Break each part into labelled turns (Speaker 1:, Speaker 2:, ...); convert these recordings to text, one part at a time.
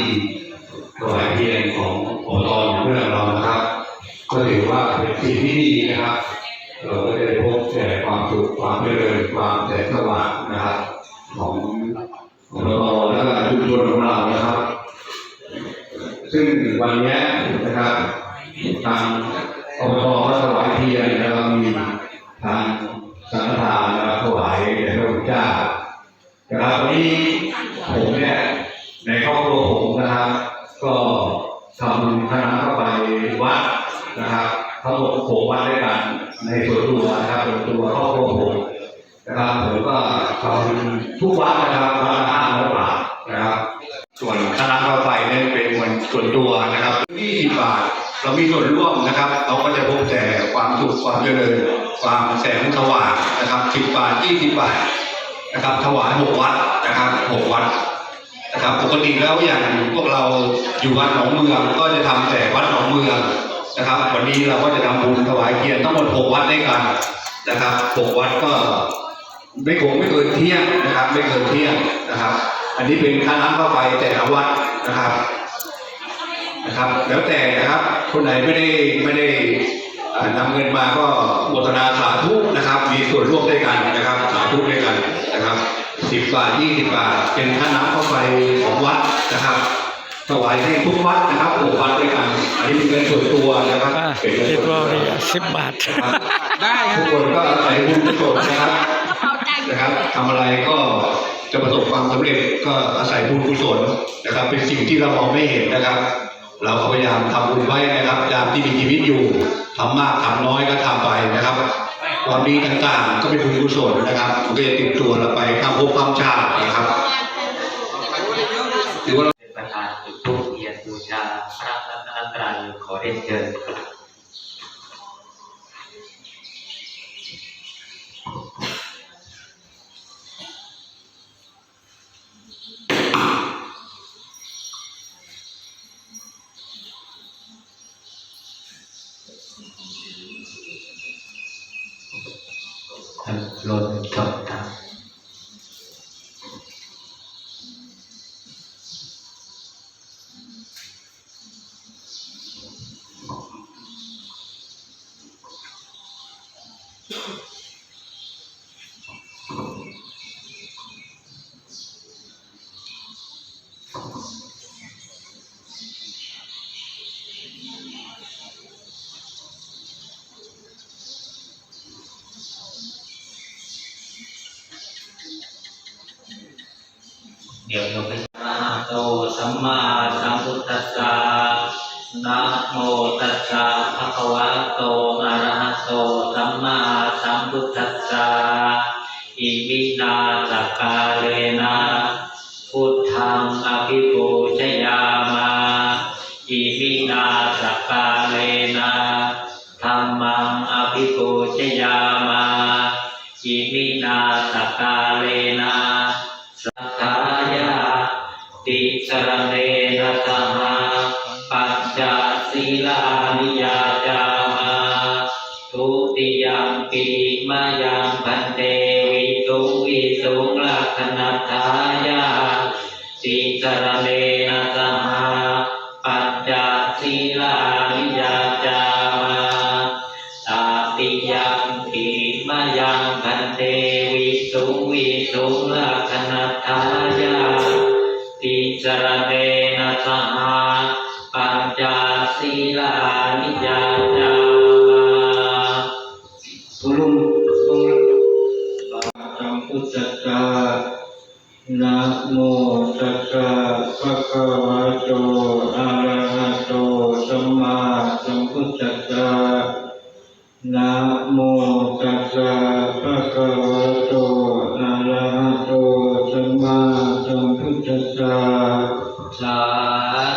Speaker 1: ที่ถวายเทียนของอบตองเพื่อนเรานะครับ ก็ถือว่าเป็นสิ่งที่ดีนะครับ เราก็จะได้พบแต่ความสุขความเจริญความแสงสว่างนะครับ ของของเราและก็ชุมชนของเรานะครับ ซึ่งวันนี้นะครับทางอบตก็ถวายเทียนนะครับมีทางสังฆทานนะครับถวายแด่พระพุทธเจ้านะครับวันนี้ เรามีส่วนร่วมนะครับ เราก็จะพบแต่ความสุขความเจริญความแสงสว่างนะครับ10บาท20บาทนะครับ ถวายหกวัดนะครับหกวัดนะครับปกติแล้วอย่างพวกเราอยู่วัดหนองเมืองก็จะทำแต่วัดหนองเมืองนะครับ วันนี้เราก็จะทำบุญถวายเทียนทั้งหมดหกวัดด้วยกันนะครับหกวัดก็ไม่คงไม่เกินเที่ยงนะครับ ไม่เกินเที่ยงนะครับ อันนี้เป็นค่าน้ำเข้าไปแต่ละวัดนะครับ นะครับ แล้วแต่นะครับคนไหนไม่ได้ไม่ได้อ่านำเงินมาก็โมทนาสาธุนะครับ มีส่วนร่วมด้วยกันนะครับ สาธุด้วยกันนะครับสิบบาทยี่สิบบาท เป็นค่าน้ำเข้าไปของวัดนะครับถวายให้ทุกวัดนะครับหกวัดด้วยกันอันนี้เป็นเงินส่วนตัวนะครับ
Speaker 2: อ่า
Speaker 1: เป็นเงิน
Speaker 2: คิด
Speaker 1: ส่วน
Speaker 2: ว่า
Speaker 1: ตัว
Speaker 2: นี่สิบบาท
Speaker 1: นะครับ
Speaker 3: ได้ครั
Speaker 1: ทุ
Speaker 3: บ
Speaker 1: กคนก็อาศัยบุญกุศลนะครับนะครับทำอะไรก็จะประสบความสำเร็จก็อาศัยบุญกุศลนะครับ เป็นสิ่งที่เรามองไม่เห็นนะครับ เราก็พยายามทำบุญไว้นะครับยามที่มีชีวิตอยู่ทำมากทำน้อยก็ทำไปนะครับความดีต่างๆ ก็เป็นบุญกุศลนะครับมันก็จะติดตัวเราไปทำภพทำชาตินะครับถือว่า
Speaker 4: เป็นประธานจุดทูปเทียนบูชาพระรัตนตรัยขอเรียนเชิญ รนจ เดี๋ยวเราไปนะโตสัมมาสัมพุทธัสสะนะโมตัสสะภะคะวะโตอะระหะโตสัมมาสัมพุทธัสสะอิมินาสกาเลนะพุทธังอภิปูชยามาอิมินาสกาเลนะธัมมังอภิปูชยามาอิมินาสกาเลนะ ติยมปีมายังพันเตวิสุวิสุลักขณทายาติสรณเนนะสหาปัญจศีลานิยาจามาตาติยังปีมายังพันเตวิสุวิสุลักขณทายาติสรณเนนะสหาปัญจศีลานิยาจามาะ
Speaker 3: นะโมตัสสะภะคะวะโตอะระหะโตสัมมาสัมพุทธัสสะสา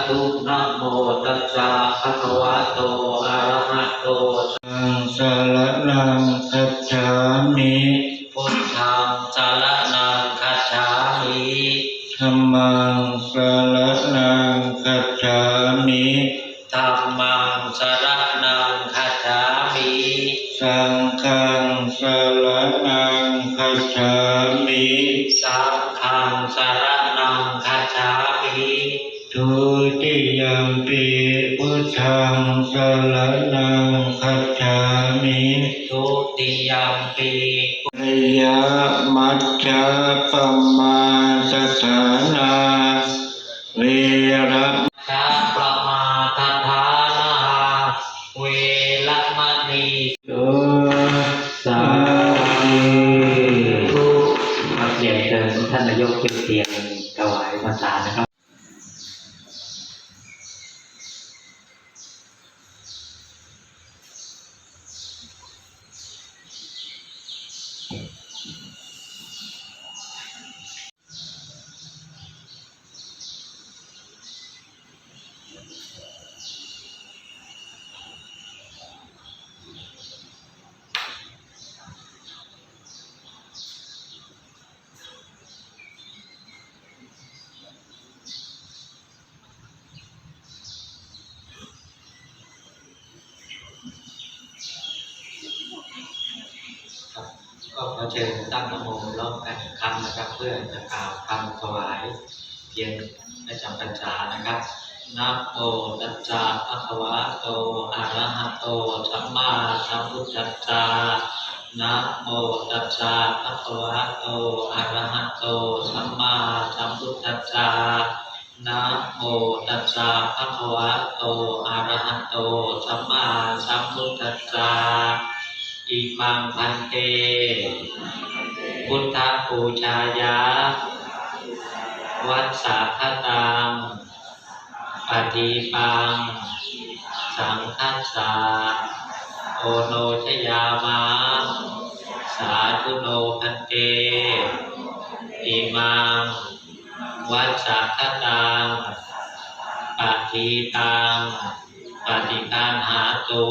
Speaker 3: ธุ
Speaker 4: นะโมตัสสะภะคะวะโตอะระหะโต
Speaker 3: สังสารนังคัจฉามิ
Speaker 4: พุทธังสารนังคัจฉามิ
Speaker 3: ธัมมัง
Speaker 4: ธังสรณังคัจฉามิ
Speaker 3: ทุติยมปีริ
Speaker 4: ยมั
Speaker 3: จจปมาสถานาเวระ
Speaker 4: ชาประมาทฐานาเวลมณี
Speaker 3: โตสาธุ
Speaker 4: มาเปลี่ยนเชิญท่านนายกขึ้นเตียงถวายภาษานะครับ ก็ขอเชิญตั้งนโมร้องกันคำนะครับเพื่อจะกล่าวคำถวายเพียงประจำพรรษานะครับนะโมตัสสะภะคะวะโตอะระหะโตสัมมาสัมพุทธัสสะนะโมตัสสะภะคะวะโตอะระหะโตสัมมาสัมพุทธัสสะนะโมตัสสะภะคะวะโตอะระหะโตสัมมาสัมพุทธัสสะ อิมังพันเต พุทธปูชายา วัดสาคตังปฏิปัง สังคัสสะโอโนชยามะสาธุโนพันเต อิมังวัดสาคตังปฏิตังปฏิการหาตุ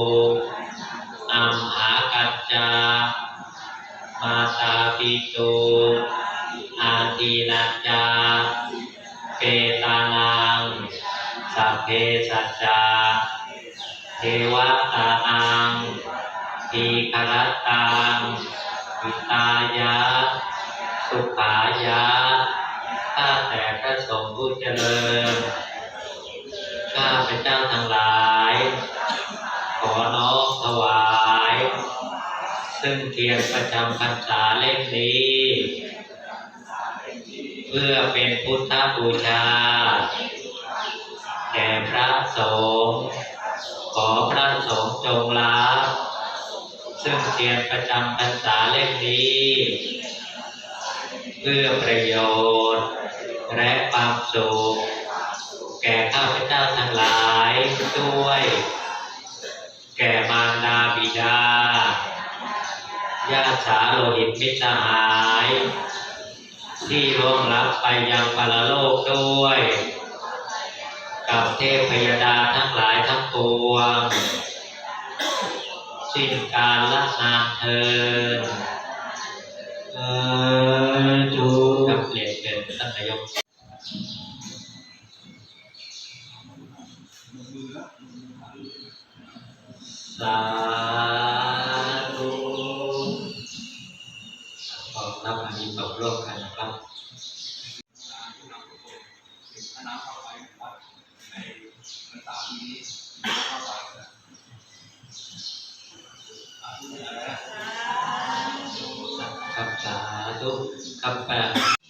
Speaker 4: มหากัจจา มาตาปิตุอาทีนัจจาเปตานังสัพเพสัจจาเทวตานังทีครตังวิตายะ สุขายะข้าแต่พระสงฆ์ผู้เจริญข้าพเจ้าทั้งหลาย ซึ่งเทียนประจำพรรษาเล่มนี้ เพื่อเป็นพุทธบูชา แด่พระสงฆ์ขอพระสงฆ์จงรับซึ่งเทียนประจำพรรษาเล่มนี้ เพื่อประโยชน์ และความสุขแก่ข้าพเจ้าทั้งหลายด้วย แก่มารดาบิดา ญาติสาโลหิตมิตรหาย ที่ร่วงรับไปยังปรโลกด้วย กับเทพพยดาทั้งหลายทั้งปวง สิ้นการละนามเทิน
Speaker 3: สาธุ
Speaker 4: กับเปลี่ยนเป็นท่านนายกสา ขอรับอันนี้ตกร่วมกันนะครับครับสาธุครับแปดครับ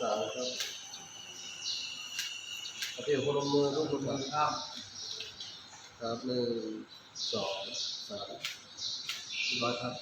Speaker 4: สา
Speaker 2: มครับเอาเพียนคนละมือทุกคนครับครับหนึ่งสองสามเรียบร้อยครับ